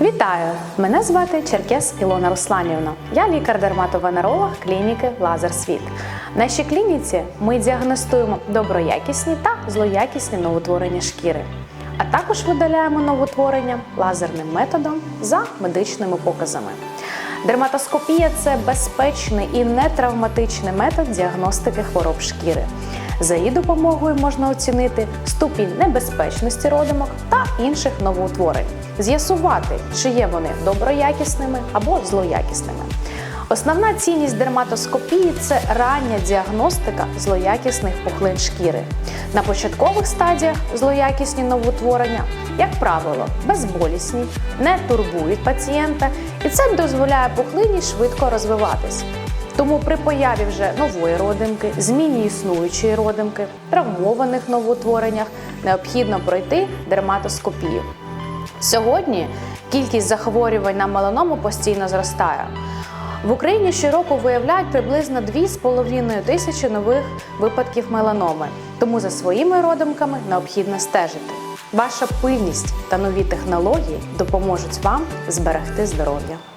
Вітаю! Мене звати Черкес Ілона Русланівна. Я лікар-дерматовенеролог клініки Лазер Світ. В нашій клініці ми діагностуємо доброякісні та злоякісні новотворення шкіри, а також видаляємо новотворення лазерним методом за медичними показами. Дерматоскопія це безпечний і нетравматичний метод діагностики хвороб шкіри. За її допомогою можна оцінити ступінь небезпечності родимок та інших новоутворень, з'ясувати, чи є вони доброякісними або злоякісними. Основна цінність дерматоскопії це рання діагностика злоякісних пухлин шкіри. На початкових стадіях злоякісні новоутворення, як правило, безболісні, не турбують пацієнта, і це дозволяє пухлині швидко розвиватись. Тому при появі вже нової родимки, зміні існуючої родимки, травмованих новоутвореннях необхідно пройти дерматоскопію. Сьогодні кількість захворювань на меланому постійно зростає. В Україні щороку виявляють приблизно 2,5 тисячі нових випадків меланоми, тому за своїми родимками необхідно стежити. Ваша пильність та нові технології допоможуть вам зберегти здоров'я.